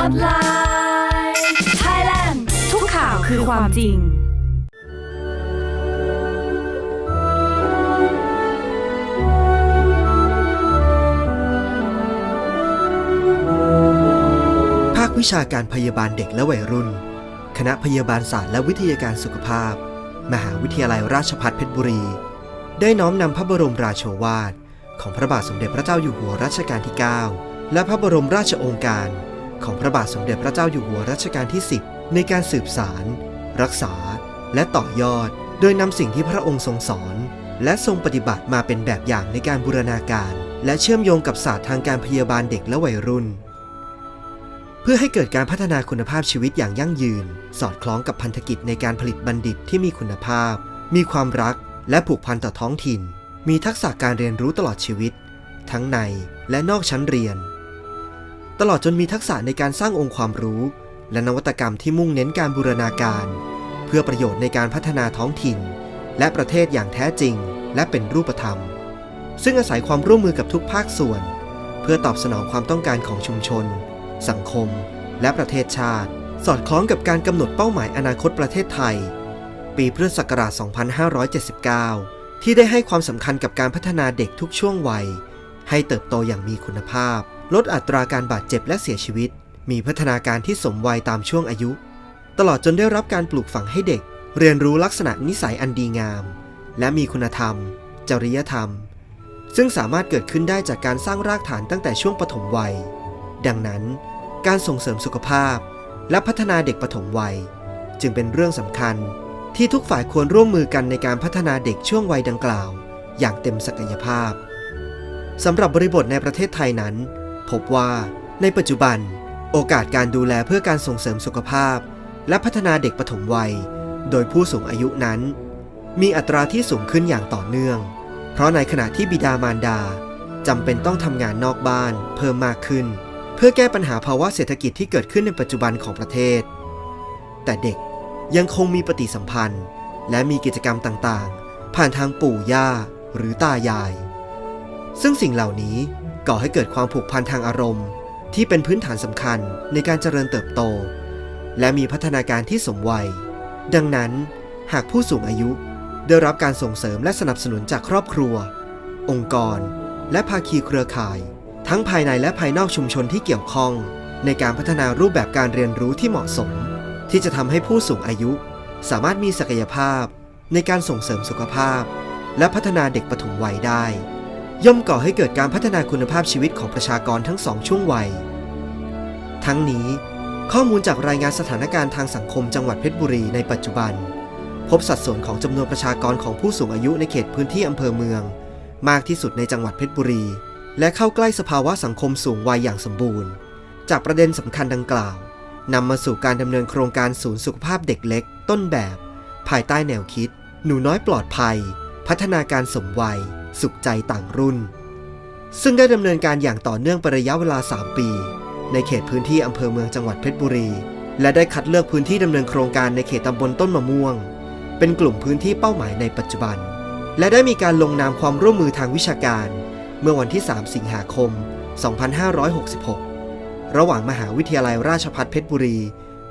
Hotline Thailand ทุกข่าวคือความจริง ภาควิชาการพยาบาลเด็กและวัยรุ่น คณะพยาบาลศาสตร์และวิทยาการสุขภาพ มหาวิทยาลัยราชภัฏเพชรบุรี ได้น้อมนำพระบรมราโชวาท ของพระบาทสมเด็จพระเจ้าอยู่หัวรัชกาลที่ 9 และพระบรมราชโองการ ของพระบาทสมเด็จพระเจ้าอยู่หัวรัชกาลที่ 10 ในการสืบสาร รักษา และต่อยอด โดยนำสิ่งที่พระองค์ทรงสอน และทรงปฏิบัติมาเป็นแบบอย่างในการบูรณาการ และเชื่อมโยงกับศาสตร์ทางการพยาบาลเด็กและวัยรุ่น เพื่อให้เกิดการพัฒนาคุณภาพชีวิตอย่างยั่งยืน สอดคล้องกับพันธกิจในการผลิตบัณฑิตที่มีคุณภาพ มีความรัก และผูกพันต่อท้องถิ่น มีทักษะการเรียนรู้ตลอดชีวิต ทั้งในและนอกชั้นเรียน ตลอดจนมีทักษะในการสร้างองค์ความรู้ และนวัตกรรมที่มุ่งเน้นการบูรณาการ เพื่อประโยชน์ในการพัฒนาท้องถิ่น และประเทศอย่างแท้จริง และเป็นรูปธรรม ซึ่งอาศัยความร่วมมือกับทุกภาคส่วน เพื่อตอบสนองความต้องการของชุมชน สังคม และประเทศชาติ สอดคล้องกับการกำหนดเป้าหมายอนาคตประเทศไทย ปีพุทธศักราช 2579 ที่ได้ให้ความสำคัญกับการพัฒนาเด็กทุกช่วงวัย ให้เติบโตอย่างมีคุณภาพ ลดอัตราการบาดเจ็บและเสียชีวิต มีพัฒนาการที่สมวัยตามช่วงอายุ ตลอดจนได้รับการปลูกฝังให้เด็ก เรียนรู้ลักษณะนิสัยอันดีงาม และมีคุณธรรม จริยธรรม ซึ่งสามารถเกิดขึ้นได้จากการสร้างรากฐานตั้งแต่ช่วงปฐมวัย ดังนั้น การส่งเสริมสุขภาพ และพัฒนาเด็กปฐมวัย จึงเป็นเรื่องสำคัญที่ทุกฝ่ายควรร่วมมือกันในการพัฒนาเด็กช่วงวัยดังกล่าว อย่างเต็มศักยภาพสำหรับบริบทในประเทศไทยนั้น พบว่า ในปัจจุบัน โอกาสการดูแลเพื่อการส่งเสริมสุขภาพ และพัฒนาเด็กปฐมวัย โดยผู้สูงอายุนั้น มีอัตราที่สูงขึ้นอย่างต่อเนื่อง เพราะในขณะที่บิดามารดาจำเป็นต้องทำงานนอกบ้านเพิ่มมากขึ้น เพื่อแก้ปัญหาภาวะเศรษฐกิจที่เกิดขึ้นในปัจจุบันของประเทศ แต่เด็กยังคงมีปฏิสัมพันธ์ และมีกิจกรรมต่างๆ ผ่านทางปู่ย่าหรือตายาย ซึ่งสิ่งเหล่านี้ ก่อให้เกิดความผูกพันทางอารมณ์ ที่เป็นพื้นฐานสำคัญในการเจริญเติบโต และมีพัฒนาการที่สมวัย ดังนั้นหากผู้สูงอายุได้รับการส่งเสริมและสนับสนุนจากครอบครัว องค์กร และภาคีเครือข่าย ทั้งภายในและภายนอกชุมชนที่เกี่ยวข้อง ในการพัฒนารูปแบบการเรียนรู้ที่เหมาะสม ที่จะทำให้ผู้สูงอายุ สามารถมีศักยภาพ ในการส่งเสริมสุขภาพ และพัฒนาเด็กปฐมวัยได้ ย่อมก่อให้เกิดการพัฒนาคุณภาพชีวิตของประชากรทั้งสองช่วงวัย ทั้งนี้ ข้อมูลจากรายงานสถานการณ์ทางสังคมจังหวัดเพชรบุรีในปัจจุบัน พบสัดส่วนของจำนวนประชากรของผู้สูงอายุในเขตพื้นที่อำเภอเมือง มากที่สุดในจังหวัดเพชรบุรี และเข้าใกล้สภาวะสังคมสูงวัยอย่างสมบูรณ์ จากประเด็นสำคัญดังกล่าวนำมาสู่การดำเนินโครงการศูนย์สุขภาพเด็กเล็ก ต้นแบบ ภายใต้แนวคิด หนูน้อยปลอดภัย พัฒนาการสมวัย สุขใจต่างรุ่น ซึ่งได้ดำเนินการอย่างต่อเนื่องไประยะเวลา 3 ปี ในเขตพื้นที่อำเภอเมืองจังหวัดเพชรบุรี และได้คัดเลือกพื้นที่ดำเนินโครงการในเขตตำบลต้นมะม่วง เป็นกลุ่มพื้นที่เป้าหมายในปัจจุบัน และได้มีการลงนามความร่วมมือทางวิชาการ เมื่อวันที่ 3 สิงหาคม 2566 ระหว่างมหาวิทยาลัยราชภัฏเพชรบุรี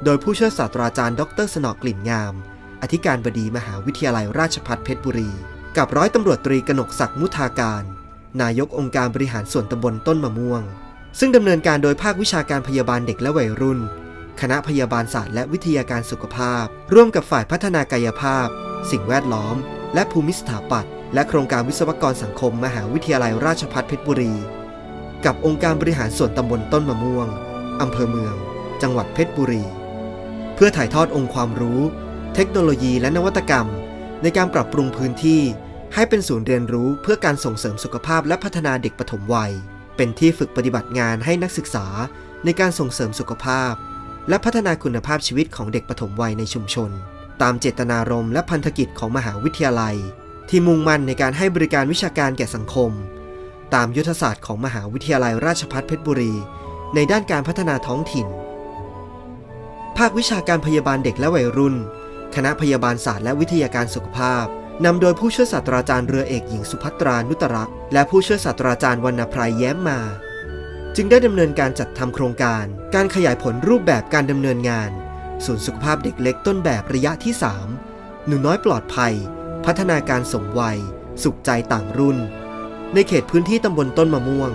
โดยผู้ช่วยศาสตราจารย์ ดร สนอกลิ่นงาม อธิการบดีมหาวิทยาลัยราชภัฏเพชรบุรี กับร้อยตำรวจตรีกนกศักดิ์มุทาการ นายกองค์การบริหารส่วนตำบลต้นมะม่วง ซึ่งดำเนินการโดยภาควิชาการพยาบาลเด็กและวัยรุ่น คณะพยาบาลศาสตร์และวิทยาการสุขภาพ ร่วมกับฝ่ายพัฒนากายภาพ สิ่งแวดล้อม และภูมิสถาปัตย์และโครงการวิศวกรสังคมมหาวิทยาลัยราชภัฏเพชรบุรี กับองค์การบริหารส่วนตำบลต้นมะม่วงอำเภอเมือง จังหวัดเพชรบุรี เพื่อถ่ายทอดองค์ความรู้ เทคโนโลยีและนวัตกรรม ในการปรับปรุงพื้นที่ให้เป็นศูนย์เรียนรู้เพื่อการส่งเสริมสุขภาพและพัฒนาเด็กปฐมวัย เป็นที่ฝึกปฏิบัติงานให้นักศึกษาในการส่งเสริมสุขภาพ และพัฒนาคุณภาพชีวิตของเด็กปฐมวัยในชุมชน ตามเจตนารมณ์และพันธกิจของมหาวิทยาลัย ที่มุ่งมั่นในการให้บริการวิชาการแก่สังคม ตามยุทธศาสตร์ของมหาวิทยาลัยราชภัฏเพชรบุรี ในด้านการพัฒนาท้องถิ่น ภาควิชาการพยาบาลเด็กและวัยรุ่น คณะพยาบาลศาสตร์และวิทยาการสุขภาพนำโดยผู้ช่วยศาสตราจารย์เรือเอกหญิงสุภัตรานุตรักษ์และผู้ช่วยศาสตราจารย์วรรณพรแย้มมาจึงจึงได้ดำเนินการจัดทำโครงการ การขยายผลรูปแบบการดำเนินงาน ศูนย์สุขภาพเด็กเล็กต้นแบบระยะที่ 3 หนูน้อยปลอดภัย พัฒนาการสมวัย สุขใจต่างรุ่น ในเขตพื้นที่ตำบลต้นมะม่วง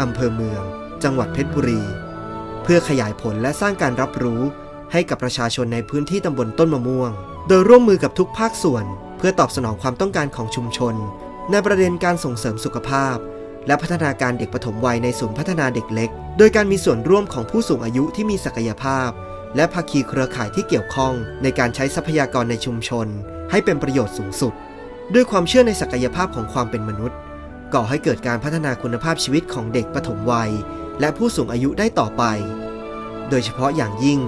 อำเภอเมือง จังหวัดเพชรบุรี เพื่อขยายผลและสร้างการรับรู้ ให้กับประชาชนในพื้นที่ตำบลต้นมะม่วง โดยร่วมมือกับทุกภาคส่วน เพื่อตอบสนองความต้องการของชุมชน ในประเด็นการส่งเสริมสุขภาพ และพัฒนาการเด็กปฐมวัยในศูนย์พัฒนาเด็กเล็ก โดยการมีส่วนร่วมของผู้สูงอายุที่มีศักยภาพ และภาคีเครือข่ายที่เกี่ยวข้อง ในการใช้ทรัพยากรในชุมชน ให้เป็นประโยชน์สูงสุด ด้วยความเชื่อในศักยภาพของความเป็นมนุษย์ ก่อให้เกิดการพัฒนาคุณภาพชีวิตของเด็กปฐมวัย และผู้สูงอายุได้ต่อไป โดยเฉพาะอย่างยิ่ง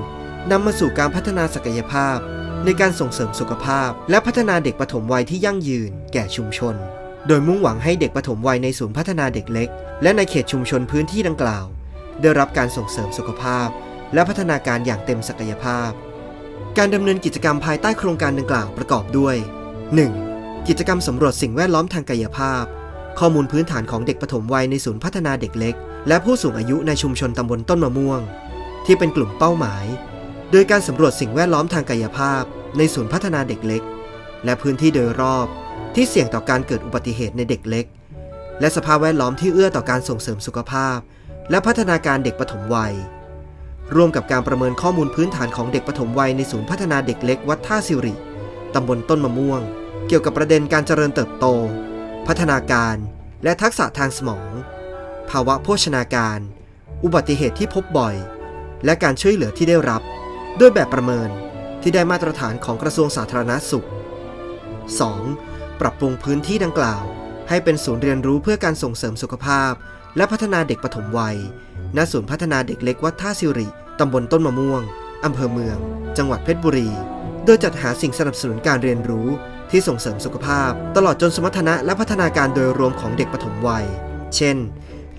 นำมาสู่การพัฒนาศักยภาพ ในการส่งเสริมสุขภาพ และพัฒนาเด็กปฐมวัยที่ยั่งยืน แก่ชุมชน โดยมุ่งหวังให้เด็กปฐมวัยในศูนย์พัฒนาเด็กเล็ก และในเขตชุมชนพื้นที่ดังกล่าว ได้รับการส่งเสริมสุขภาพ และพัฒนาการอย่างเต็มศักยภาพ การดำเนินกิจกรรมภายใต้โครงการดังกล่าวประกอบด้วย 1. กิจกรรมสำรวจสิ่งแวดล้อมทางกายภาพ ข้อมูลพื้นฐานของเด็กปฐมวัยในศูนย์พัฒนาเด็กเล็ก และผู้สูงอายุในชุมชนตำบลต้นมะม่วง ที่เป็นกลุ่มเป้าหมาย โดยการสำรวจสิ่งแวดล้อมทางกายภาพ ในศูนย์พัฒนาเด็กเล็ก และพื้นที่โดยรอบที่เสี่ยงต่อการเกิดอุบัติเหตุในเด็กเล็ก และสภาพแวดล้อมที่เอื้อต่อการส่งเสริมสุขภาพ และพัฒนาการเด็กปฐมวัย ร่วมกับการประเมินข้อมูลพื้นฐานของเด็กปฐมวัยในศูนย์พัฒนาเด็กเล็กวัดท่าสิริตำบลต้นมะม่วง เกี่ยวกับประเด็นการเจริญเติบโต พัฒนาการ และทักษะทางสมอง ภาวะโภชนาการ อุบัติเหตุที่พบบ่อย และการช่วยเหลือที่ได้รับ ด้วยแบบประเมินที่ได้มาตรฐานของกระทรวงสาธารณสุข 2. ปรับปรุงพื้นที่ดังกล่าว ให้เป็นศูนย์เรียนรู้เพื่อการส่งเสริมสุขภาพ และพัฒนาเด็กปฐมวัย ณ ศูนย์พัฒนาเด็กเล็กวัดท่าสิริ ตำบลต้นมะม่วง อำเภอเมือง จังหวัดเพชรบุรี โดยจัดหาสิ่งสนับสนุนการเรียนรู้ที่ส่งเสริมสุขภาพ ตลอดจนสมรรถนะและพัฒนาการโดยรวมของเด็กปฐมวัย เช่น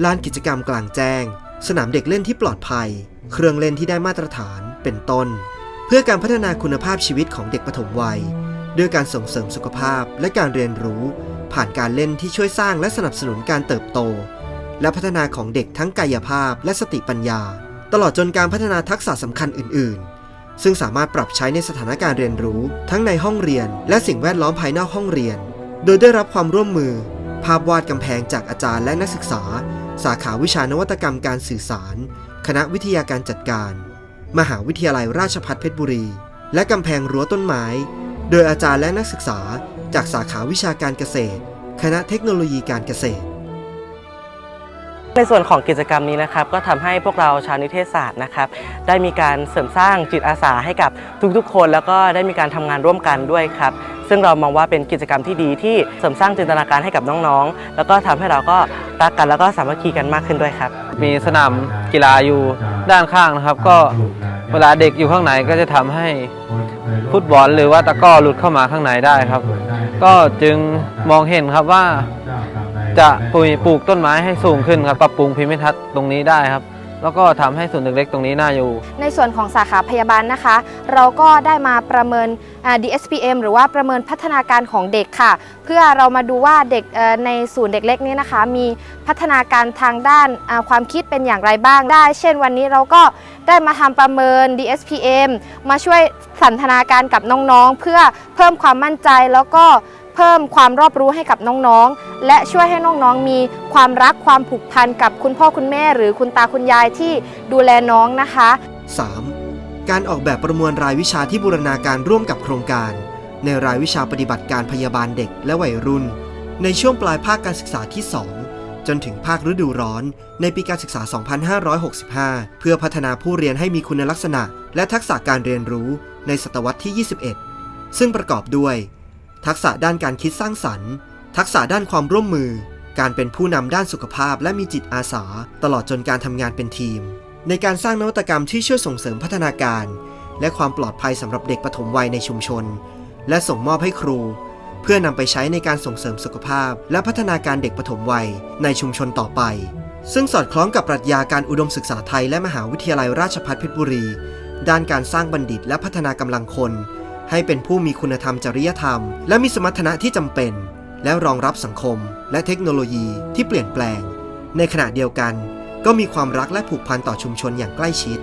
ลานกิจกรรมกลางแจ้ง สนามเด็กเล่นที่ปลอดภัย เครื่องเล่นที่ได้มาตรฐาน เป็นต้น เพื่อการพัฒนาคุณภาพชีวิตของเด็กปฐมวัย ด้วยการส่งเสริมสุขภาพและการเรียนรู้ ผ่านการเล่นที่ช่วยสร้างและสนับสนุนการเติบโต และพัฒนาของเด็กทั้งกายภาพและสติปัญญา ตลอดจนการพัฒนาทักษะสำคัญอื่น ๆ ซึ่งสามารถปรับใช้ในสถานการณ์เรียนรู้ ทั้งในห้องเรียน และสิ่งแวดล้อมภายนอกห้องเรียน โดยได้รับความร่วมมือ ภาพวาดกำแพงจากอาจารย์และนักศึกษา สาขาวิชานวัตกรรมการสื่อสาร คณะวิทยาการจัดการ มหาวิทยาลัยราชภัฏเพชรบุรี และกำแพงรั้วต้นไม้ โดยอาจารย์และนักศึกษาจากสาขาวิชาการเกษตร คณะเทคโนโลยีการเกษตร ในส่วนของกิจกรรมนี้นะครับก็ทำให้พวกเราชาวนิเทศศาสตร์นะครับได้มีการเสริมสร้างจิตอาสาให้กับทุกๆ คน แล้วก็ได้มีการทำงานร่วมกันด้วยครับซึ่งเรามองว่าเป็นกิจกรรมที่ดีที่เสริมสร้างจินตนาการให้กับน้องๆ แล้วก็ทำให้เราก็รักกันแล้วก็สามัคคีกันมากขึ้นด้วยครับ มีสนามกีฬาอยู่ด้านข้างนะครับ ก็เวลาเด็กอยู่ข้างในก็จะทำให้ฟุตบอลหรือว่าตะก้อหลุดเข้ามาข้างในได้ครับ ก็จึงมองเห็นครับว่า จะปลูกปลูกต้นไม้ให้สูงขึ้นครับปรับปรุงภูมิทัศน์ตรงนี้ได้ครับ แล้วก็ทำให้ส่วนเล็กๆตรงนี้น่าอยู่ ในส่วนของสาขาพยาบาลนะคะ เราก็ได้มาประเมิน DSPM หรือว่าประเมินพัฒนาการของเด็กค่ะ เพื่อเรามาดูว่าเด็กในศูนย์เด็กเล็กนี้นะคะ มีพัฒนาการทางด้านความคิดเป็นอย่างไรบ้างได้ เช่นวันนี้เราก็ได้มาทำประเมิน DSPM มาช่วยสันทนาการกับน้องๆ เพื่อเพิ่มความมั่นใจแล้วก็ เพิ่มความรอบรู้ให้กับน้องๆ และช่วยให้น้องๆ มีความรักความผูกพันกับคุณพ่อคุณแม่ หรือคุณตาคุณยายที่ดูแลน้องนะคะ 3. การออกแบบประมวลรายวิชาที่บูรณาการร่วมกับโครงการ ในรายวิชาปฏิบัติการพยาบาลเด็กและวัยรุ่น ในช่วงปลายภาคการศึกษาที่ 2 จนถึงภาคฤดูร้อน ในปีการศึกษา 2565 เพื่อพัฒนาผู้เรียนให้มีคุณลักษณะ และทักษะการเรียนรู้ในศตวรรษที่ 21 ซึ่งประกอบด้วย ทักษะด้านการคิดสร้างสรรค์ ทักษะด้านความร่วมมือ การเป็นผู้นำด้านสุขภาพและมีจิตอาสา ตลอดจนการทำงานเป็นทีม ในการสร้างนวัตกรรมที่ช่วยส่งเสริมพัฒนาการ และความปลอดภัยสำหรับเด็กปฐมวัยในชุมชน และส่งมอบให้ครู เพื่อนำไปใช้ในการส่งเสริมสุขภาพ และพัฒนาการเด็กปฐมวัยในชุมชนต่อไป ซึ่งสอดคล้องกับปรัชญาการอุดมศึกษาไทยและมหาวิทยาลัยราชภัฏเพชรบุรี ด้านการสร้างบัณฑิตและพัฒนากำลังคน ให้เป็นผู้มีคุณธรรมจริยธรรม และมีสมรรถนะที่จำเป็น และรองรับสังคม และเทคโนโลยีที่เปลี่ยนแปลง ในขณะเดียวกัน ก็มีความรักและผูกพันต่อชุมชนอย่างใกล้ชิด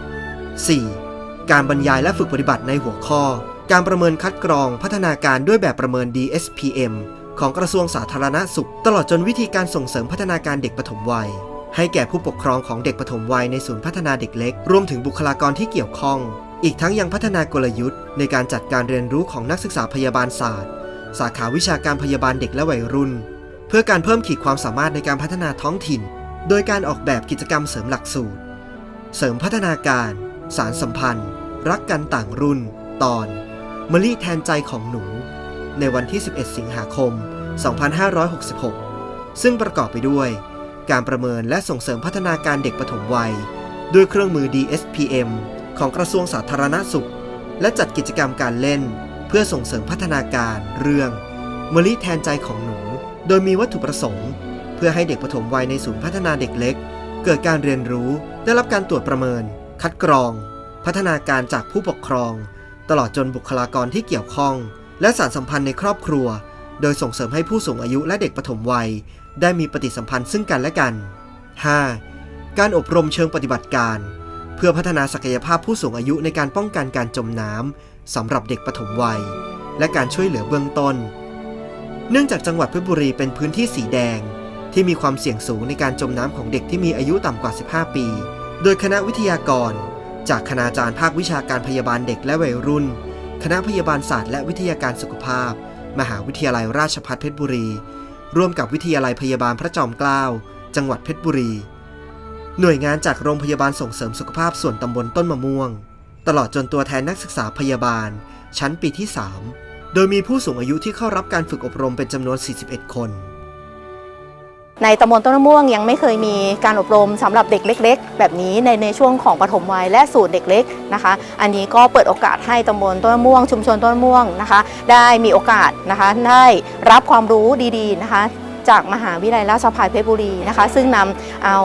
4. การบรรยายและฝึกปฏิบัติในหัวข้อ การประเมินคัดกรองพัฒนาการด้วยแบบประเมิน DSPM ของกระทรวงสาธารณสุข ตลอดจนวิธีการส่งเสริมพัฒนาการเด็กปฐมวัย ให้แก่ผู้ปกครองของเด็กปฐมวัยในศูนย์พัฒนาเด็กเล็ก รวมถึงบุคลากรที่เกี่ยวข้อง อีกทั้งยังพัฒนากลยุทธ์ ในการจัดการเรียนรู้ของนักศึกษาพยาบาลศาสตร์ สาขาวิชาการพยาบาลเด็กและวัยรุ่น เพื่อการเพิ่มขีดความสามารถในการพัฒนาท้องถิ่น โดยการออกแบบกิจกรรมเสริมหลักสูตร เสริมพัฒนาการ สารสัมพันธ์ รักกันต่างรุ่น ตอนมะลิแทนใจของหนู ในวันที่ 11 สิงหาคม 2566 ซึ่งประกอบไปด้วย การประเมินและส่งเสริมพัฒนาการเด็กปฐมวัย ด้วยเครื่องมือ DSPM ของกระทรวงสาธารณสุข และจัดกิจกรรมการเล่น เพื่อส่งเสริมพัฒนาการเรื่องมะลิแทนใจของหนู โดยมีวัตถุประสงค์ เพื่อให้เด็กปฐมวัยในศูนย์พัฒนาเด็กเล็ก เกิดการเรียนรู้ ได้รับการตรวจประเมิน คัดกรอง พัฒนาการจากผู้ปกครอง ตลอดจนบุคลากรที่เกี่ยวข้อง และสารสัมพันธ์ในครอบครัว โดยส่งเสริมให้ผู้สูงอายุและเด็กปฐมวัย ได้มีปฏิสัมพันธ์ซึ่งกันและกัน 5. การอบรมเชิงปฏิบัติการ เพื่อพัฒนาศักยภาพผู้สูงอายุในการป้องกันการจมน้ำสำหรับเด็กปฐมวัย และการช่วยเหลือเบื้องต้น เนื่องจากจังหวัดเพชรบุรีเป็นพื้นที่สีแดง ที่มีความเสี่ยงสูงในการจมน้ำของเด็กที่มีอายุต่ำกว่า 15 ปี โดยคณะวิทยากร จากคณาจารย์ภาควิชาการพยาบาลเด็กและวัยรุ่น คณะพยาบาลศาสตร์และวิทยาการสุขภาพ มหาวิทยาลัยราชภัฏเพชรบุรี ร่วมกับวิทยาลัยพยาบาลพระจอมเกล้าจังหวัดเพชรบุรี หน่วยงานจากโรงพยาบาลส่งเสริมสุขภาพส่วนตำบลต้นมะม่วง ตลอดจนตัวแทนนักศึกษาพยาบาล ชั้นปีที่ 3 โดยมีผู้สูงอายุที่เข้ารับการฝึกอบรมเป็นจำนวน 41 คนในตำบลต้นมะม่วงยังไม่เคยมีการอบรมสำหรับเด็กเล็ก ๆ แบบนี้ในในช่วงของปฐมวัยและศูนย์เด็กเล็กนะคะ อันนี้ก็เปิดโอกาสให้ตำบลต้นมะม่วง ชุมชนต้นมะม่วงนะคะ ได้มีโอกาสนะคะได้รับความรู้ดีๆนะคะ จากมหาวิทยาลัยราชภัฏเพชรบุรีนะคะ ซึ่งนำเอา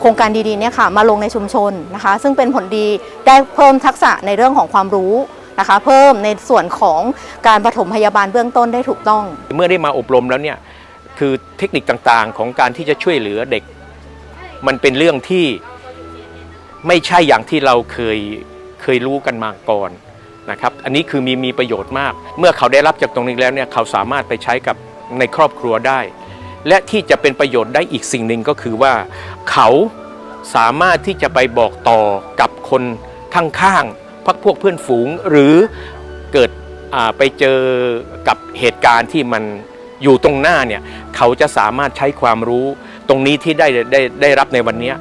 โครงการดีๆเนี่ยค่ะมาลงในชุมชนนะคะ ซึ่งเป็นผลดีได้เพิ่มทักษะในเรื่องของความรู้นะคะเพิ่มในส่วนของการปฐมพยาบาลเบื้องต้นได้ถูกต้อง เมื่อได้มาอบรมแล้วเนี่ยคือเทคนิคต่างๆ ของการที่จะช่วยเหลือเด็ก มันเป็นเรื่องที่ไม่ใช่อย่างที่เราเคยเคยรู้กันมาก่อนนะครับอันนี้คือมีมีประโยชน์มาก เมื่อเขาได้รับจากตรงนี้แล้วเนี่ยเขาสามารถไปใช้กับในครอบครัวได้ และที่จะเป็นประโยชน์ได้อีกสิ่งหนึ่งก็คือว่า เขาสามารถที่จะไปบอกต่อกับคนข้างๆพักพวกเพื่อนฝูงหรือเกิดไปเจอกับเหตุการณ์ที่มันอยู่ตรงหน้าเนี่ยเขาจะสามารถใช้ความรู้ตรงนี้ที่ได้ได้ได้รับในวันนี้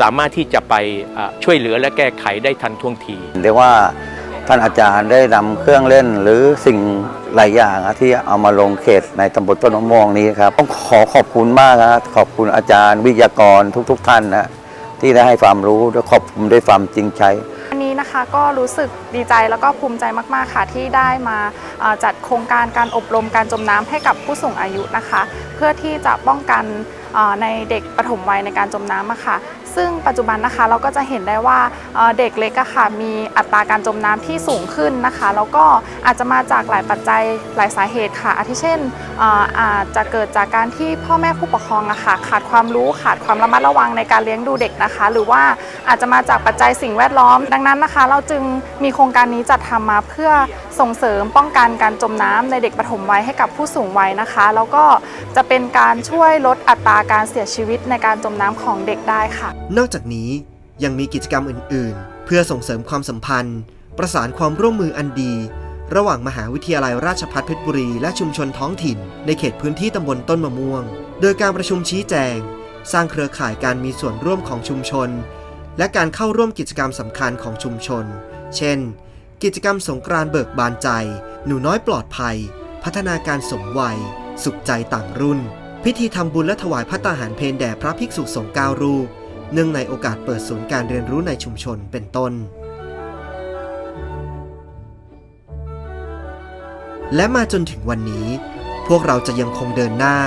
สามารถที่จะไปช่วยเหลือและแก้ไขได้ทันท่วงทีเรียกว่าท่านอาจารย์ได้นำเครื่องเล่นหรือสิ่ง หลายอย่างที่เอามาลงเขตในตำบลต้นมะม่วงนี้ครับต้องขอขอบคุณมากนะขอบคุณอาจารย์วิทยากรทุกๆท่านนะที่ได้ให้ความรู้และขอบคุณด้วยความจริงใจวันนี้นะคะก็รู้สึกดีใจแล้วก็ภูมิใจมากๆค่ะ ที่ได้มาจัดโครงการการอบรมการจมน้ำให้กับผู้สูงอายุนะคะ เพื่อที่จะป้องกันในเด็กปฐมวัยในการจมน้ำอะค่ะ ซึ่งปัจจุบันนะคะเราก็จะเห็นได้ว่าเด็กเล็กอะค่ะมีอัตราการจมน้ำที่สูงขึ้นนะคะ แล้วก็อาจจะมาจากหลายปัจจัยหลายสาเหตุค่ะอาทิเช่นอาจจะเกิดจากการที่พ่อแม่ผู้ปกครองอะค่ะขาดความรู้ขาดความระมัดระวังในการเลี้ยงดูเด็กนะคะ หรือว่าอาจจะมาจากปัจจัยสิ่งแวดล้อม ดังนั้นนะคะ เราจึงมีโครงการนี้จัดทำมาเพื่อส่งเสริมป้องกันการจมน้ำในเด็กปฐมวัยให้กับผู้สูงวัยนะคะ แล้วก็จะเป็นการช่วยลดอัตราการเสียชีวิตในการจมน้ำของเด็กได้ค่ะ นอกจากนี้ยังมีกิจกรรมอื่น ๆ เพื่อส่งเสริมความสัมพันธ์ ประสานความร่วมมืออันดี ระหว่างมหาวิทยาลัยราชภัฏเพชรบุรี และชุมชนท้องถิ่น ในเขตพื้นที่ตำบลต้นมะม่วง โดยการประชุมชี้แจง สร้างเครือข่ายการมีส่วนร่วมของชุมชน และการเข้าร่วมกิจกรรมสำคัญของชุมชน เช่น กิจกรรมสงกรานต์เบิกบานใจ หนูน้อยปลอดภัย พัฒนาการสมวัย สุขใจต่างรุ่น พิธีทำบุญและถวายพระตาหารเพลแด่พระภิกษุสงฆ์เก้ารูป เนื่องในโอกาสเปิดศูนย์การเรียนรู้ในชุมชนเป็นต้น และมาจนถึงวันนี้ พวกเราจะยังคงเดินหน้า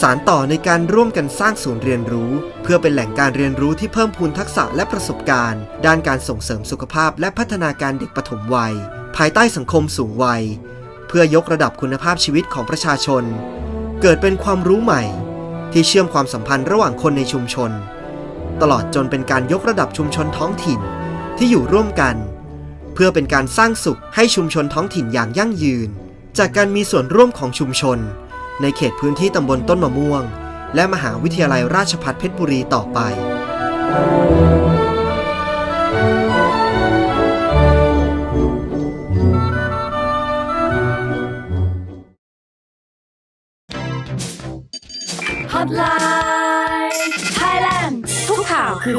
สารต่อในการร่วมกันสร้างศูนย์เรียนรู้ เพื่อเป็นแหล่งการเรียนรู้ที่เพิ่มพูนทักษะและประสบการณ์ ด้านการส่งเสริมสุขภาพและพัฒนาการเด็กปฐมวัย ภายใต้สังคมสูงวัย เพื่อยกระดับคุณภาพชีวิตของประชาชน เกิดเป็นความรู้ใหม่ ที่เชื่อมความสัมพันธ์ระหว่างคนในชุมชน ตลอดจนเป็นการยกระดับชุมชนท้องถิ่นที่อยู่ร่วมกัน เพื่อเป็นการสร้างสุขให้ชุมชนท้องถิ่นอย่างยั่งยืน จากการมีส่วนร่วมของชุมชน ในเขตพื้นที่ตำบลต้นมะม่วง และมหาวิทยาลัยราชภัฏเพชรบุรีต่อไปฮอ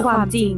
ความจริง